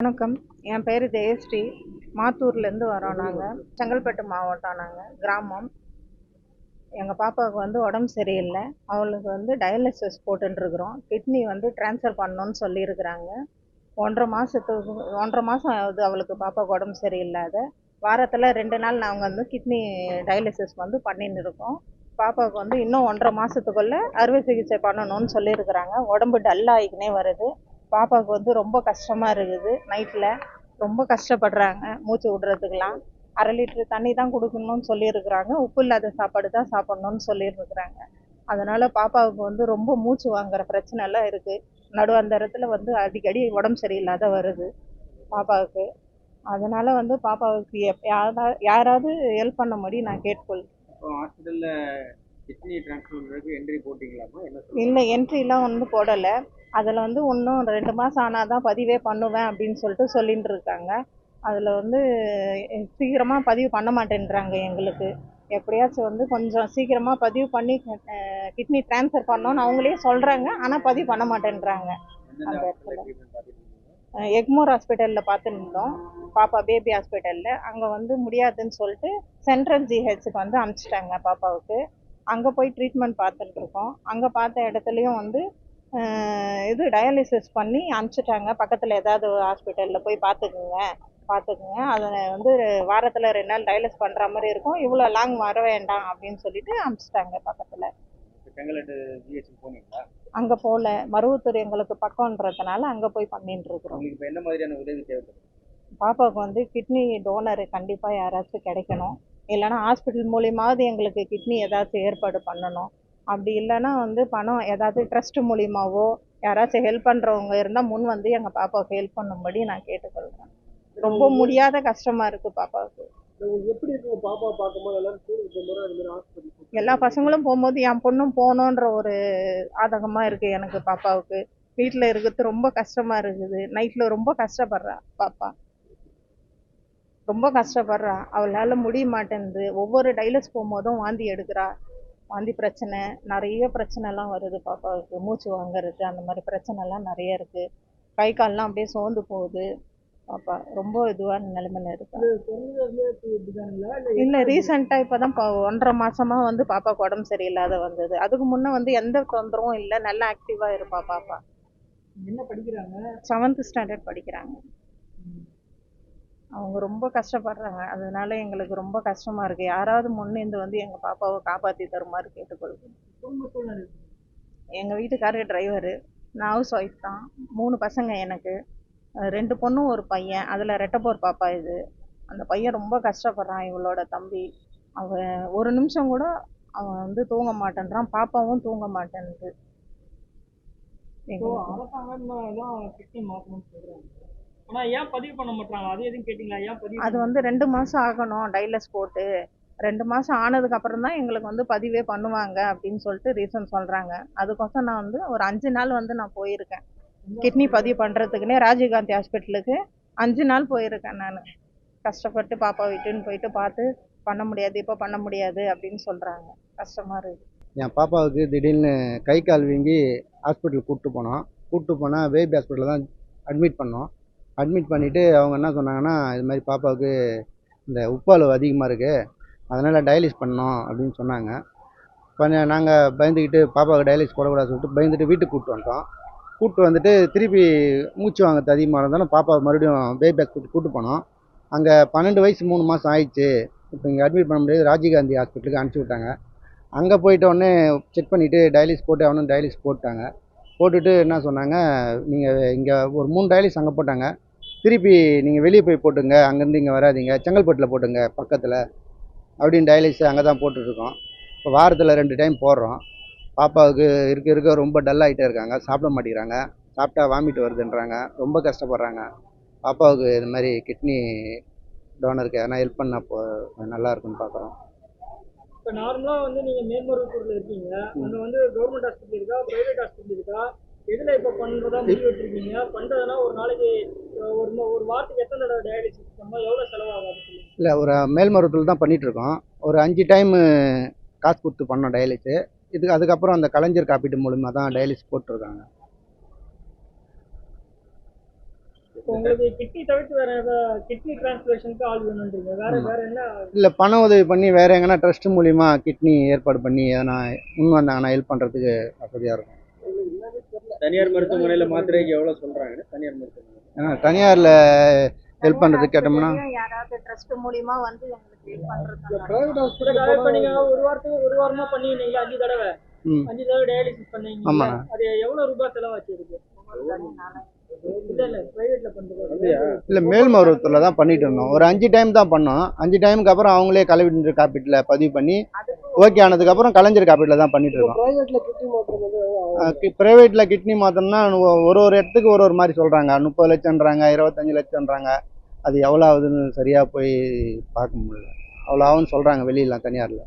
வணக்கம். என் பேர் ஜெயஸ்ரீ. மாத்தூர்லேருந்து வரோம் நாங்கள் செங்கல்பட்டு மாவட்டம் நாங்கள் கிராமம். எங்கள் பாப்பாவுக்கு வந்து உடம்பு சரியில்லை. அவளுக்கு வந்து டயாலிசிஸ் போட்டுருக்குறோம் கிட்னி வந்து ட்ரான்ஸ்ஃபர் பண்ணணும்னு சொல்லியிருக்கிறாங்க. ஒன்றரை மாதத்துக்கு ஒன்றரை மாதம் ஆகுது அவளுக்கு பாப்பாவுக்கு உடம்பு சரியில்லாத. வாரத்தில் ரெண்டு நாள் நாங்கள் வந்து கிட்னி டயாலிசிஸ் வந்து பண்ணின்னு இருக்கோம் பாப்பாவுக்கு வந்து இன்னும் ஒன்றரை மாதத்துக்குள்ளே அறுவை சிகிச்சை பண்ணணும்னு சொல்லியிருக்கிறாங்க. உடம்பு டல் ஆகிக்கினே வருது. பாப்பாவுக்கு வந்து ரொம்ப கஷ்டமாக இருக்குது. நைட்டில் ரொம்ப கஷ்டப்படுறாங்க. மூச்சு விடுறதுக்கெலாம் அரை லிட்ரு தண்ணி தான் கொடுக்கணும்னு சொல்லியிருக்கிறாங்க. உப்பு இல்லாத சாப்பாடு தான் சாப்பிட்ணுன்னு சொல்லியிருக்கிறாங்க. அதனால் பாப்பாவுக்கு வந்து ரொம்ப மூச்சு வாங்குற பிரச்சனை எல்லாம் இருக்குது நடுவந்தரத்தில் வந்து அடிக்கடி உடம்பு சரியில்லாத வருது பாப்பாவுக்கு. அதனால் வந்து பாப்பாவுக்கு யாரா யாராவது ஹெல்ப் பண்ண முடி நான் கேட்டுக்கொள்கிறேன் ஹாஸ்பிட்டலில் கிட்னி என்ட்ரி போட்டிங்களாமா இல்லை என்ட்ரிலாம் ஒன்றும் போடலை. அதில் வந்து இன்னும் ரெண்டு மாதம் ஆனால் தான் பதிவே பண்ணுவேன் அப்படின்னு சொல்லிட்டு சொல்லிட்டு இருக்காங்க. அதில் வந்து சீக்கிரமாக பதிவு பண்ண மாட்டேன்றாங்க எங்களுக்கு. எப்படியாச்சும் வந்து கொஞ்சம் சீக்கிரமாக பதிவு பண்ணி கிட்னி ட்ரான்ஸ்ஃபர் பண்ணோன்னு அவங்களே சொல்கிறாங்க ஆனால் பதிவு பண்ண மாட்டேன்றாங்க. அந்த இருக்கீங்க எக்மோர் ஹாஸ்பிட்டலில் பார்த்துட்டு இருந்தோம் பாப்பா பேபி ஹாஸ்பிட்டலில். அங்கே வந்து முடியாதுன்னு சொல்லிட்டு சென்ட்ரல் ஜிஹெச்சுக்கு வந்து அனுப்பிச்சிட்டாங்க பாப்பாவுக்கு. அங்கே போய் ட்ரீட்மெண்ட் பார்த்துட்டு இருக்கோம். அங்கே பார்த்த இடத்துலையும் வந்து இது டயாலிசிஸ் பண்ணி அனுப்பிச்சிட்டாங்க. பக்கத்தில் ஏதாவது ஹாஸ்பிட்டலில் போய் பார்த்துக்குங்க பார்த்துக்குங்க. அதை வந்து வாரத்தில் ரெண்டு நாள் டயாலிஸ் பண்ணுற மாதிரி இருக்கும். இவ்வளோ லாங் வர வேண்டாம் அப்படின்னு சொல்லிட்டு அனுப்பிச்சிட்டாங்க பக்கத்தில். அங்கே போகல மருவத்தூர் எங்களுக்கு பக்கம்ன்றதுனால அங்கே போய் பண்ணிட்டு இருக்கிறோம். என்ன மாதிரியான உதவி தேவைப்படுது பாப்பாவுக்கு வந்து கிட்னி டோனர் கண்டிப்பாக யாராச்சும் கிடைக்கணும். இல்லைன்னா ஹாஸ்பிட்டல் மூலியமாவது எங்களுக்கு கிட்னி ஏதாச்சும் ஏற்பாடு பண்ணணும். அப்படி இல்லைன்னா வந்து பணம் ஏதாவது ட்ரஸ்ட் மூலியமாவோ யாராச்சும் ஹெல்ப் பண்ணுறவங்க இருந்தால் முன் வந்து எங்கள் பாப்பாவுக்கு ஹெல்ப் பண்ணும்படி நான் கேட்டுக்கொள்கிறேன் ரொம்ப முடியாத கஷ்டமாக இருக்குது பாப்பாவுக்கு. எப்படி இருக்கு பாப்பா பார்க்கும்போது எல்லாரும் ஸ்கூலுக்கு போகும்போது அது மாதிரி ஹாஸ்பிட்டல் எல்லா பசங்களும் போகும்போது என் பொண்ணும் போகணுன்ற ஒரு ஆதகமாக இருக்குது எனக்கு பாப்பாவுக்கு. வீட்டில் இருக்கிறது ரொம்ப கஷ்டமாக இருக்குது. நைட்டில் ரொம்ப கஷ்டப்படுறா பாப்பா. ரொம்ப கஷ்டப்படுறா. அவளால் முடிய மாட்டேங்குது. ஒவ்வொரு டைலஸ் போகும்போதும் வாந்தி எடுக்கிறா. வாந்தி பிரச்சனை நிறைய பிரச்சனைலாம் வருது பாப்பாவுக்கு. மூச்சு வாங்குறது அந்த மாதிரி பிரச்சனைலாம் நிறைய இருக்குது கை கால்லாம் அப்படியே சோர்ந்து போகுது. பாப்பா ரொம்ப இதுவான நிலைமையில இருக்கா. இல்லை ரீசெண்டாக இப்போ தான் ஒன்றரை மாசமா வந்து பாப்பாவுக்கு உடம்பு சரியில்லாத வந்தது. அதுக்கு முன்னே வந்து எந்த தொந்தரவும் இல்லை. நல்லா ஆக்டிவாக இருப்பா பாப்பா. என்ன படிக்கிறாங்க? செவன்த் ஸ்டாண்டர்ட் படிக்கிறாங்க. அவங்க ரொம்ப கஷ்டப்படுறாங்க. அதனால எங்களுக்கு ரொம்ப கஷ்டமா இருக்கு. யாராவது முன்னிருந்து வந்து எங்க பாப்பாவை காப்பாற்றி தருமாறு கேட்டுக்கொள்கிறேன் குடும்ப எங்க வீட்டுக்காரர் டிரைவரு. நான் ஹவுஸ் ஒய்ஃப் தான். மூணு பசங்க எனக்கு. ரெண்டு பொண்ணும் ஒரு பையன். அதில் ரெட்டப்போர் பாப்பா இது. அந்த பையன் ரொம்ப கஷ்டப்படுறான் இவளோட தம்பி. அவன் ஒரு நிமிஷம் கூட அவன் வந்து தூங்க மாட்டேன்றான். பாப்பாவும் தூங்க மாட்டேன்து அரசாங்கம் தான் கிட்னி மாற்றணும்னு சொல்றாங்க ஆனா ஏன் பதிவு பண்ண மாட்டாங்க அது எதுவும் கேட்டீங்களா? ஏன் பதிவு அது வந்து ரெண்டு மாதம் ஆகணும் டைலஸ் போட்டு. ரெண்டு மாதம் ஆனதுக்கு அப்புறம் தான் எங்களுக்கு வந்து பதிவே பண்ணுவாங்க அப்படின்னு சொல்லிட்டு ரீசன் சொல்கிறாங்க அதுக்கோசம் நான் வந்து ஒரு அஞ்சு நாள் வந்து நான் போயிருக்கேன். கிட்னி பதிவு பண்ணுறதுக்குனே ராஜீவ்காந்தி ஹாஸ்பிட்டலுக்கு அஞ்சு நாள் போயிருக்கேன் நான். கஷ்டப்பட்டு பாப்பா விட்டுன்னு போயிட்டு பார்த்து பண்ண முடியாது இப்போ பண்ண முடியாது அப்படின்னு சொல்கிறாங்க கஷ்டமாக இருக்குது. என் பாப்பாவுக்கு திடீர்னு கை கால் வீங்கி ஹாஸ்பிட்டல் கூப்பிட்டு போனோம் கூப்பிட்டு போனால் பேபி ஹாஸ்பிட்டலில் தான் அட்மிட் பண்ணோம். அட்மிட் பண்ணிவிட்டு அவங்க என்ன சொன்னாங்கன்னா இது மாதிரி பாப்பாவுக்கு இந்த உப்பாளவு அதிகமாக இருக்குது அதனால் டயாலிஸ் பண்ணோம் அப்படின்னு சொன்னாங்க. பண்ண நாங்கள் பயந்துக்கிட்டு பாப்பாவுக்கு டயாலிஸ் போடக்கூடாது சொல்லிட்டு பயந்துட்டு வீட்டுக்கு கூப்பிட்டு வந்துட்டோம். கூப்பிட்டு வந்துட்டு திருப்பி மூச்சு வாங்குறது அதிகமாக இருந்தாலும் பாப்பாவை மறுபடியும் பேபேக் கூப்பிட்டு கூப்பிட்டு போனோம். அங்கே பன்னெண்டு வயசு மூணு மாதம் ஆயிடுச்சு. இப்போ இங்கே அட்மிட் பண்ண முடியாது. ராஜீவ்காந்தி ஹாஸ்பிட்டலுக்கு அனுப்பிச்சி விட்டாங்க. அங்கே போயிட்டோடனே செக் பண்ணிவிட்டு டயாலிஸ் போட்டு அவனும் டயாலிஸ் போட்டாங்க. போட்டுட்டு என்ன சொன்னாங்க நீங்கள் இங்கே ஒரு மூணு டயாலிஸ் அங்கே போட்டாங்க. திருப்பி நீங்கள் வெளியே போய் போட்டுங்க. அங்கேருந்து இங்கே வராதீங்க. செங்கல்பட்டில் போட்டுங்க பக்கத்தில். அப்படின்னு டயலிஸ் அங்கே தான் போட்டுட்ருக்கோம். இப்போ வாரத்தில் ரெண்டு டைம் போடுறோம். பாப்பாவுக்கு இருக்க இருக்க ரொம்ப டல்லாகிட்டே இருக்காங்க. சாப்பிட மாட்டேங்கிறாங்க. சாப்பிட்டா வாமிட் வருதுன்றாங்க. ரொம்ப கஷ்டப்படுறாங்க. பாப்பாவுக்கு இது மாதிரி கிட்னி டோனருக்கு எதனா ஹெல்ப் பண்ணால் போ நல்லா இருக்குன்னு பார்க்குறோம் இப்போ நார்மலாக வந்து நீங்கள் மேல்மருவத்தூர்ல இருக்கீங்க. அங்கே வந்து கவர்மெண்ட் ஹாஸ்பிட்டல் இருக்கா? ப்ரைவேட் ஹாஸ்பிட்டல் இருக்கா? எதுல இப்ப பண்றதா முடிவு எடுத்திருக்கீங்க? பண்றதுனா ஒரு நாளைக்கு ஒரு ஒரு வாரத்துக்கு எத்தனை தடவை டயாலிசிஸ் பண்ணா எவ்வளவு செலவாகும் இல்லை ஒரு மேல்மருவத்தில் தான் பண்ணிகிட்ருக்கோம் ஒரு அஞ்சு டைமு காசு கொடுத்து பண்ணோம் டயாலிஸு இதுக்கு அதுக்கப்புறம் அந்த கலைஞர் காப்பீட்டு மூலிமா தான் டயாலிஸ் போட்டிருக்காங்க. இல்லை பண உதவி பண்ணி வேறு எங்கன்னா ட்ரஸ்ட் மூலிமா கிட்னி ஏற்பாடு பண்ணி எதனா முன் வந்தாங்கன்னா ஹெல்ப் பண்ணுறதுக்கு வசதியாக இருக்கும். தனியார் மருத்துவமனையில மாத்திரைக்கு எவ்வளவு சொல்றாங்க தனியார் மருத்துவமனை தனியாரில் ஹெல்ப் பண்ணுறதுக்கு கேட்டோம்னா? யாராவது ட்ரஸ்ட் மூலியமா வந்து எங்களுக்கு ஹெல்ப் பண்றது இதுக்காக இப்ப நீங்க ஒரு வாரத்துக்கு ஒரு வாரமா பண்ணிருந்தீங்களா அஞ்சு தடவை. அஞ்சு தடவை டயாலிசிஸ் பண்ணீங்க. ஆமாண்ணா. அது எவ்வளவு ரூபாய் செலவாச்சு இருக்கு இல்ல பண்றது இல்லை மேல்மருவத்தூரில் தான் பண்ணிட்டு இருந்தோம். ஒரு அஞ்சு டைம் தான் பண்ணோம். அஞ்சு டைமுக்கு அப்புறம் அவங்களே கலைஞர் காப்பீட்டில் பதிவு பண்ணி ஓகே ஆனதுக்கப்புறம் கலைஞர் காப்பீட்டில் தான் பண்ணிட்டு இருக்கோம். ப்ரைவேட்டில் கிட்னி மாற்றணும்னா ஒரு ஒரு இடத்துக்கு ஒரு ஒரு மாதிரி சொல்கிறாங்க முப்பது லட்சம்ன்றாங்க இருபத்தஞ்சி லட்சம்ன்றாங்க. அது எவ்வளோ ஆகுதுன்னு சரியாக போய் பார்க்க முடியல. அவ்வளோ ஆகும்னு சொல்கிறாங்க வெளியில தனியாரில்.